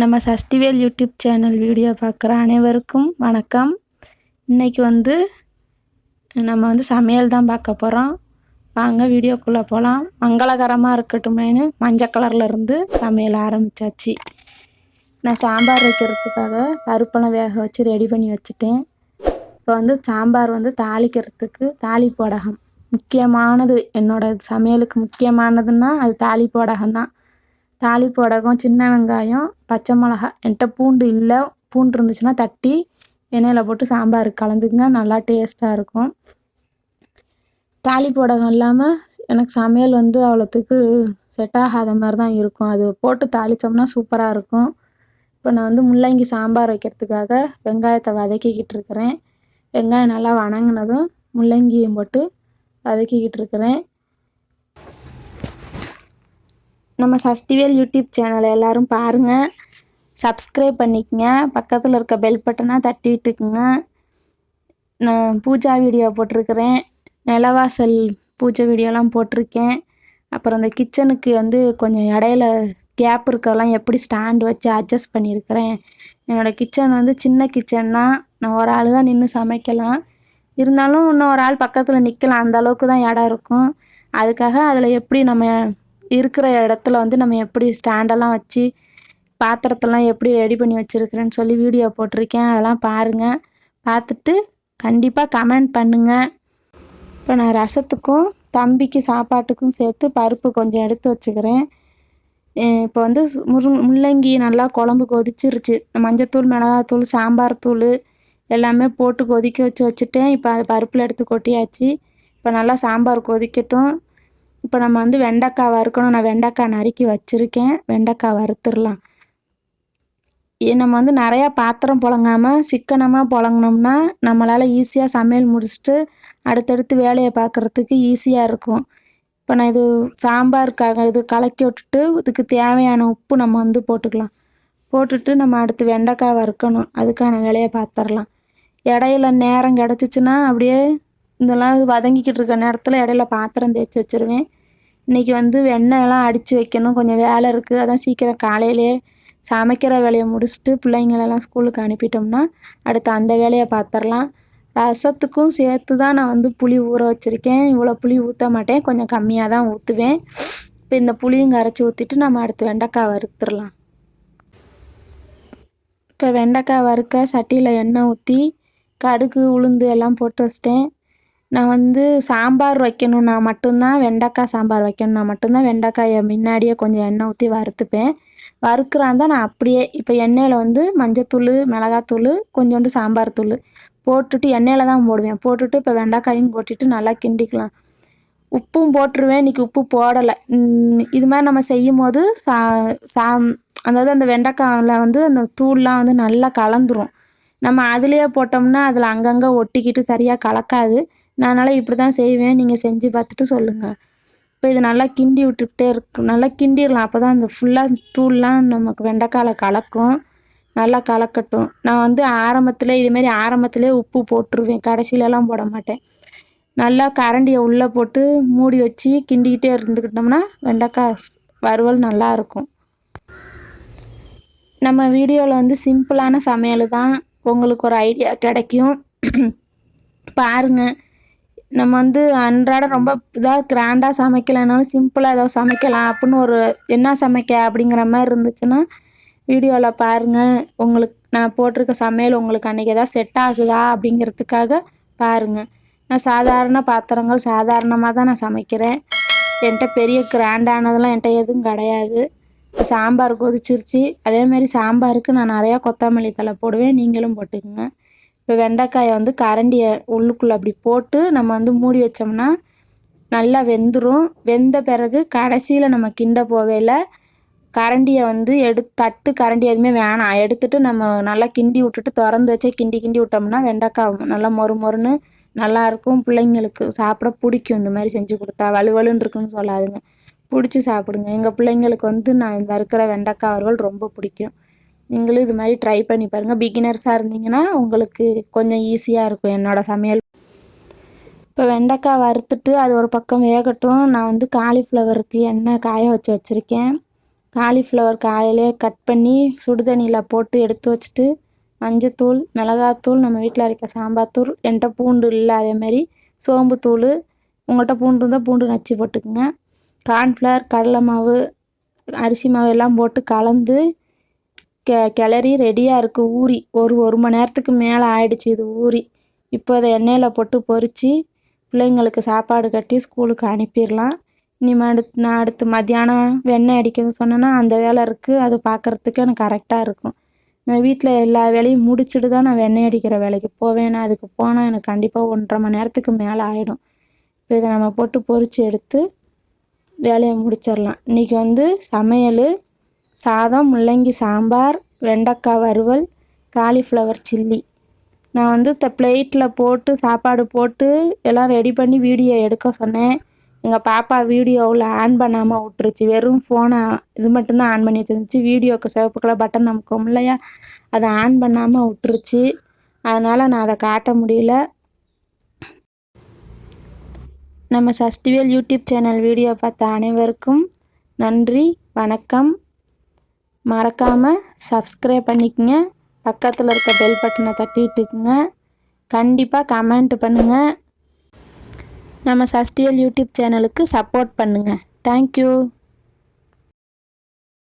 நம்ம சஷ்டிவேல் YouTube channel video பார்க்குற அனைவருக்கும் வணக்கம். இன்றைக்கி வந்து நம்ம வந்து சமையல் தான் பார்க்க போகிறோம் வாங்க வீடியோக்குள்ளே போகலாம் மங்களகரமாக இருக்கட்டுமேனு மஞ்சள் கலரில் இருந்து சமையல் ஆரம்பித்தாச்சு நான் சாம்பார் வைக்கிறதுக்காக பருப்பெல்லாம் வேக வச்சு ரெடி பண்ணி வச்சுட்டேன். இப்போ வந்து சாம்பார் வந்து தாளிக்கிறதுக்கு தாளிப்போடகம். முக்கியமானது என்னோடய சமையலுக்கு முக்கியமானதுன்னா அது தாளிப்போடகம் தான். தாளிப்பு வடகம் சின்ன வெங்காயம் பச்சை மிளகா என்கிட்ட பூண்டு இல்லை. பூண்டு இருந்துச்சுன்னா தட்டி எண்ணெயில் போட்டு சாம்பார் கலந்துக்குங்க. நல்லா டேஸ்ட்டாக இருக்கும். தாளிப்பு வடகம் இல்லாமல் எனக்கு சமையல் வந்து அவ்வளோத்துக்கு செட் ஆகாத மாதிரி தான் இருக்கும். அது போட்டு தாளித்தோம்னா சூப்பராக இருக்கும். இப்போ நான் வந்து முள்ளங்கி சாம்பார் வைக்கிறதுக்காக வெங்காயத்தை வதக்கிக்கிட்டு இருக்கிறேன். வெங்காயம் நல்லா வணங்கினதும் முள்ளங்கியும் போட்டு வதக்கிக்கிட்டு இருக்கிறேன். நம்ம சஷ்டிவேல் யூடியூப் சேனலை எல்லோரும் பாருங்கள் சப்ஸ்கிரைப் பண்ணிக்கங்க. பக்கத்தில் இருக்க பெல் பட்டனாக தட்டிட்டுக்குங்க. நான் பூஜா வீடியோ போட்டிருக்கிறேன். நிலவாசல் பூஜை வீடியோலாம் போட்டிருக்கேன். அப்புறம் அந்த கிச்சனுக்கு வந்து கொஞ்சம் இடையில கேப் இருக்கிறதெல்லாம் எப்படி ஸ்டாண்ட் வச்சு அட்ஜஸ்ட் பண்ணியிருக்கிறேன். என்னோடய கிச்சன் வந்து சின்ன கிச்சன் தான். நான் ஒரு ஆள் தான் நின்று சமைக்கலாம். இருந்தாலும் இன்னும் ஒரு ஆள் பக்கத்தில் நிற்கலாம் அந்த அளவுக்கு தான் இடம் இருக்கும். அதுக்காக அதில் எப்படி நம்ம இருக்கிற இடத்துல வந்து நம்ம எப்படி ஸ்டாண்டெல்லாம் வச்சு பாத்திரத்தெல்லாம் எப்படி ரெடி பண்ணி வச்சுருக்கிறேன்னு சொல்லி வீடியோ போட்டிருக்கேன். அதெல்லாம் பாருங்கள் பார்த்துட்டு கண்டிப்பாக கமெண்ட் பண்ணுங்கள் இப்போ நான் ரசத்துக்கும் தம்பிக்கு சாப்பாட்டுக்கும் சேர்த்து பருப்பு கொஞ்சம் எடுத்து வச்சுக்கிறேன். இப்போ வந்து முரு முள்ளங்கி நல்லா குழம்பு கொதிச்சிருச்சு. மஞ்சத்தூள் மிளகாத்தூள் சாம்பார் தூள் எல்லாமே போட்டு கொதிக்க வச்சு வச்சுட்டேன். இப்போ அது பருப்பில் எடுத்து கொட்டியாச்சு. இப்போ நல்லா சாம்பார் கொதிக்கட்டும். இப்போ நம்ம வந்து வெண்டைக்காய் வறுக்கணும் நான் வெண்டைக்காய் நறுக்கி வச்சுருக்கேன். வெண்டைக்காய் வறுத்துடலாம். நம்ம வந்து நிறையா பாத்திரம் புழங்காமல் சிக்கனமாக புழங்கினோம்னா நம்மளால் ஈஸியாக சமையல் முடிச்சுட்டு அடுத்தடுத்து வேலையை பார்க்குறதுக்கு ஈஸியாக இருக்கும். இப்போ நான் இது சாம்பாருக்காக இது கலக்கி விட்டுட்டு இதுக்கு தேவையான உப்பு நம்ம வந்து போட்டுக்கலாம். போட்டுட்டு நம்ம அடுத்து வெண்டைக்காய் வறுக்கணும். அதுக்கான வேலையை பார்த்துடலாம். இடையில நேரம் கிடச்சிச்சின்னா அப்படியே இதெல்லாம் வதங்கிக்கிட்டு இருக்க நேரத்தில் இடையில பாத்திரம் தேய்ச்சி வச்சுருவேன். இன்றைக்கி வந்து வெண்ணெயெல்லாம் அடித்து வைக்கணும். கொஞ்சம் வேலை இருக்குது அதான் சீக்கிரம் காலையிலே சமைக்கிற வேலையை முடிச்சுட்டு பிள்ளைங்களெல்லாம் ஸ்கூலுக்கு அனுப்பிட்டோம்னா அடுத்து அந்த வேலையை பார்த்துடலாம் ரசத்துக்கும் சேர்த்து தான் நான் வந்து புளி ஊற வச்சுருக்கேன். இவ்வளோ புளி ஊற்ற மாட்டேன். கொஞ்சம் கம்மியாக தான் ஊற்றுவேன் இப்போ இந்த புளியும் கரைச்சி ஊற்றிட்டு நம்ம அடுத்து வெண்டைக்காய் வறுத்துடலாம். இப்போ வெண்டைக்காய் வறுக்க சட்டியில் எண்ணெய் ஊற்றி கடுகு உளுந்து எல்லாம் போட்டு வச்சிட்டேன். நான் வந்து சாம்பார் வைக்கணுன்னா மட்டும்தான் வெண்டைக்காய் சாம்பார் வைக்கணுன்னா மட்டும்தான் வெண்டைக்காயை முன்னாடியே கொஞ்சம் எண்ணெய் ஊற்றி வறுத்துப்பேன். வறுக்கிறாந்தா நான் அப்படியே இப்போ எண்ணெயில் வந்து மஞ்சத்தூள் மிளகாத்தூள் கொஞ்சோண்டு சாம்பார் தூள் போட்டுட்டு எண்ணெயில் தான் போடுவேன். போட்டுட்டு இப்போ வெண்டைக்காயும் போட்டுட்டு நல்லா கிண்டிக்கலாம். உப்பும் போட்டுருவேன். இன்றைக்கி உப்பு போடலை. இது மாதிரி நம்ம செய்யும் போது சா சா அதாவது அந்த வெண்டைக்காயில் வந்து அந்த தூள்லாம் வந்து நல்லா கலந்துரும். நம்ம அதுலேயே போட்டோம்னா அதில் அங்கங்கே ஒட்டிக்கிட்டு சரியாக கலக்காது. நான் இப்படி தான் செய்வேன். நீங்கள் செஞ்சு பார்த்துட்டு சொல்லுங்கள் இப்போ இது நல்லா கிண்டி விட்டுக்கிட்டே இருக்கு. நல்லா கிண்டிடலாம் அப்போ தான் அந்த ஃபுல்லாக தூள்லாம் நமக்கு வெண்டைக்காயில் கலக்கும். நல்லா கலக்கட்டும். நான் வந்து ஆரம்பத்தில் இதுமாரி ஆரம்பத்திலே உப்பு போட்டுருவேன். கடைசியிலலாம் போட மாட்டேன். நல்லா கரண்டியை உள்ளே போட்டு மூடி வச்சு கிண்டிக்கிட்டே இருந்துக்கிட்டோம்னா வெண்டைக்காய் வறுவல் நல்லாயிருக்கும் நம்ம வீடியோவில் வந்து சிம்பிளான சமையல் தான் உங்களுக்கு ஒரு ஐடியா கிடைக்கும். பாருங்கள் நம்ம வந்து அன்றாட ரொம்ப இதாக கிராண்டாக சமைக்கலைனாலும் சிம்பிளாக ஏதாவது சமைக்கலாம் அப்படின்னு ஒரு என்ன சமைக்க? அப்படிங்கிற மாதிரி இருந்துச்சுன்னா வீடியோவில் பாருங்கள் உங்களுக்கு நான் போட்டிருக்க சமையல் உங்களுக்கு அன்றைக்கி எதாவது செட் ஆகுதா அப்படிங்கிறதுக்காக பாருங்கள் நான் சாதாரண பாத்திரங்கள் சாதாரணமாக தான் நான் சமைக்கிறேன். என்கிட்ட பெரிய கிராண்டானதெல்லாம் என்கிட்ட எதுவும் கிடையாது. சாம்பார் கொதிச்சிருச்சு. அதேமாரி சாம்பாருக்கு நான் நிறையா கொத்தமல்லி தலை போடுவேன். நீங்களும் போட்டுக்கோங்க. இப்போ வெண்டைக்காயை வந்து கரண்டியை உள்ளுக்குள்ளே அப்படி போட்டு நம்ம வந்து மூடி வச்சோம்னா நல்லா வெந்துடும் வெந்த பிறகு கடைசியில் நம்ம கிண்ட போவேல கரண்டியை வந்து எடு தட்டு கரண்டி எதுவுமே வேணாம். எடுத்துட்டு நம்ம நல்லா கிண்டி விட்டுட்டு திறந்து வச்சே கிண்டி கிண்டி விட்டோம்னா வெண்டைக்காய் நல்லா மொறு மொறுன்னு நல்லாயிருக்கும் பிள்ளைங்களுக்கு சாப்பிட பிடிக்கும். இந்த மாதிரி செஞ்சு கொடுத்தா வலுவலுன்னு இருக்குன்னு சொல்லாதுங்க. பிடிச்சி சாப்பிடுங்க. எங்கள் பிள்ளைங்களுக்கு வந்து நான் வறுக்கிற வெண்டைக்காய் அவர்கள் ரொம்ப பிடிக்கும். நீங்களும் இது மாதிரி ட்ரை பண்ணி பாருங்கள் பிகினர்ஸாக இருந்தீங்கன்னா உங்களுக்கு கொஞ்சம் ஈஸியாக இருக்கும் என்னோடய சமையல். இப்போ வெண்டைக்காய் வறுத்துட்டு அது ஒரு பக்கம் வேகட்டும். நான் வந்து காலிஃப்ளவருக்கு எண்ணெய் காய வச்சு வச்சுருக்கேன். காலிஃப்ளவர் காலையிலே கட் பண்ணி சுடுதண்ணியில் போட்டு எடுத்து வச்சுட்டு மஞ்சத்தூள் மிளகாத்தூள் நம்ம வீட்டில் அரைக்க சாம்பார் தூள் என்கிட்ட பூண்டு இல்லை அதேமாரி சோம்புத்தூள். உங்கள்கிட்ட பூண்டு இருந்தால் பூண்டு நச்சு போட்டுக்குங்க. கார்ன்ஃப்ளவர் கடலை மாவு அரிசி மாவு எல்லாம் போட்டு கலந்து கெ கிளறி ரெடியாக இருக்குது ஊறி. ஒரு ஒரு மணி நேரத்துக்கு மேலே ஆயிடுச்சு இது ஊறி. இப்போ அதை எண்ணெயில் போட்டு பொறித்து பிள்ளைங்களுக்கு சாப்பாடு கட்டி ஸ்கூலுக்கு அனுப்பிடலாம். இனிமேல் அடுத்து நான் அடுத்து மத்தியானம் வெண்ணெய் அடிக்கணும்னு சொன்னேன்னா அந்த வேலை இருக்குது அது பார்க்குறதுக்கு எனக்கு கரெக்டாக இருக்கும். நான் வீட்டில் எல்லா வேலையும் முடிச்சுட்டு தான் நான் வெண்ணெய் அடிக்கிற வேலைக்கு போவேன். நான் அதுக்கு போனால் எனக்கு கண்டிப்பாக ஒன்றரை மணி நேரத்துக்கு மேலே ஆகிடும் இப்போ இதை நம்ம போட்டு பொறிச்சு எடுத்து வேலையை முடிச்சிடலாம். இன்றைக்கி வந்து சமையல் சாதம் முள்ளங்கி சாம்பார் வெண்டைக்காய் வறுவல் காலிஃப்ளவர் சில்லி நான் வந்து இந்த பிளேட்டில் போட்டு சாப்பாடு போட்டு எல்லாம் ரெடி பண்ணி வீடியோ எடுக்க சொன்னேன். எங்கள் பாப்பா வீடியோவில் ஆன் பண்ணாமல் விட்டுருச்சு. வெறும் ஃபோனை இது மட்டும்தான் ஆன் பண்ணி வச்சிருந்துச்சு. வீடியோக்கு சிவப்பு கலர் பட்டன் நமக்கு இல்லையா? அதை ஆன் பண்ணாமல் விட்டுருச்சு. அதனால் நான் அதை காட்ட முடியல. நம்ம சஸ்டிவேல் யூடியூப் சேனல் வீடியோ பார்த்த அனைவருக்கும் நன்றி வணக்கம். மறக்காமல் சப்ஸ்கிரைப் பண்ணிக்கங்க. பக்கத்தில் இருக்க பெல் பட்டனை தட்டிட்டுக்குங்க கண்டிப்பாக கமெண்ட் பண்ணுங்கள் நம்ம சஸ்டியல் யூடியூப் சேனலுக்கு சப்போர்ட் பண்ணுங்கள் தேங்க்யூ